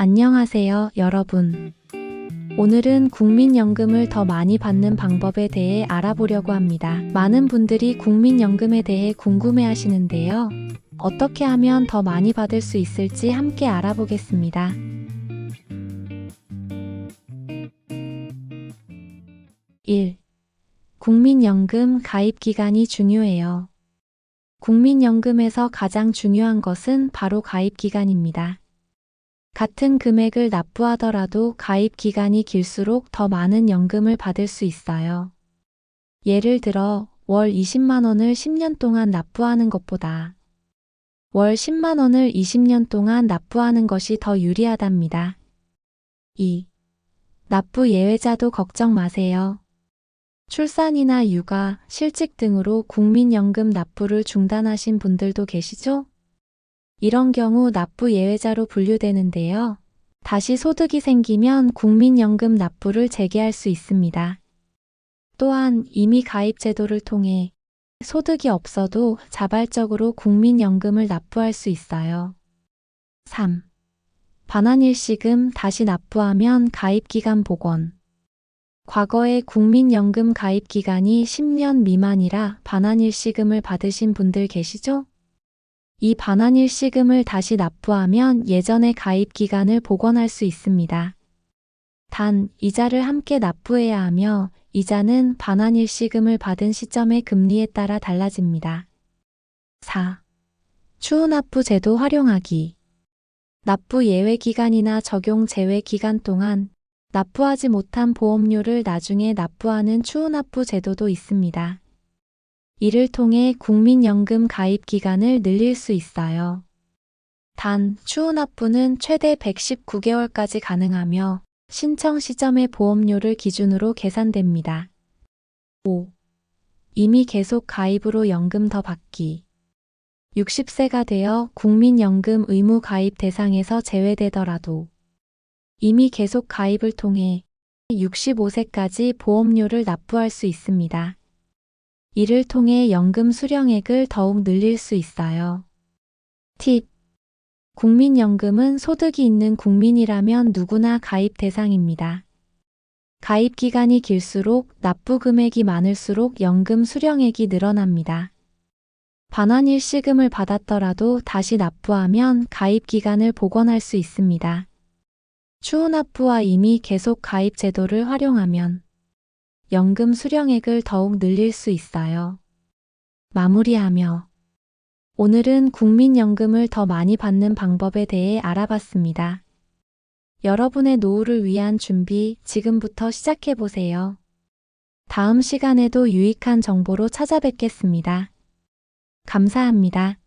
안녕하세요, 여러분. 오늘은 국민연금을 더 많이 받는 방법에 대해 알아보려고 합니다. 많은 분들이 국민연금에 대해 궁금해 하시는데요. 어떻게 하면 더 많이 받을 수 있을지 함께 알아보겠습니다. 1. 국민연금 가입 기간이 중요해요. 국민연금에서 가장 중요한 것은 바로 가입 기간입니다. 같은 금액을 납부하더라도 가입 기간이 길수록 더 많은 연금을 받을 수 있어요. 예를 들어 월 20만 원을 10년 동안 납부하는 것보다 월 10만 원을 20년 동안 납부하는 것이 더 유리하답니다. 2. 납부 예외자도 걱정 마세요. 출산이나 육아, 실직 등으로 국민연금 납부를 중단하신 분들도 계시죠? 이런 경우 납부 예외자로 분류되는데요. 다시 소득이 생기면 국민연금 납부를 재개할 수 있습니다. 또한 이미 가입 제도를 통해 소득이 없어도 자발적으로 국민연금을 납부할 수 있어요. 3. 반환일시금 다시 납부하면 가입기간 복원. 과거에 국민연금 가입 기간이 10년 미만이라 반환일시금을 받으신 분들 계시죠? 이 반환일 시금을 다시 납부하면 예전의 가입 기간을 복원할 수 있습니다. 단, 이자를 함께 납부해야 하며 이자는 반환일 시금을 받은 시점의 금리에 따라 달라집니다. 4. 추후납부 제도 활용하기. 납부 예외 기간이나 적용 제외 기간 동안 납부하지 못한 보험료를 나중에 납부하는 추후납부 제도도 있습니다. 이를 통해 국민연금 가입 기간을 늘릴 수 있어요. 단, 추후납부는 최대 119개월까지 가능하며 신청 시점의 보험료를 기준으로 계산됩니다. 5. 이미 계속 가입으로 연금 더 받기. 60세가 되어 국민연금 의무 가입 대상에서 제외되더라도 이미 계속 가입을 통해 65세까지 보험료를 납부할 수 있습니다. 이를 통해 연금 수령액을 더욱 늘릴 수 있어요. 팁. 국민연금은 소득이 있는 국민이라면 누구나 가입 대상입니다. 가입 기간이 길수록 납부 금액이 많을수록 연금 수령액이 늘어납니다. 반환 일시금을 받았더라도 다시 납부하면 가입 기간을 복원할 수 있습니다. 추후 납부와 이미 계속 가입 제도를 활용하면 연금 수령액을 더욱 늘릴 수 있어요. 마무리하며 오늘은 국민연금을 더 많이 받는 방법에 대해 알아봤습니다. 여러분의 노후를 위한 준비 지금부터 시작해 보세요. 다음 시간에도 유익한 정보로 찾아뵙겠습니다. 감사합니다.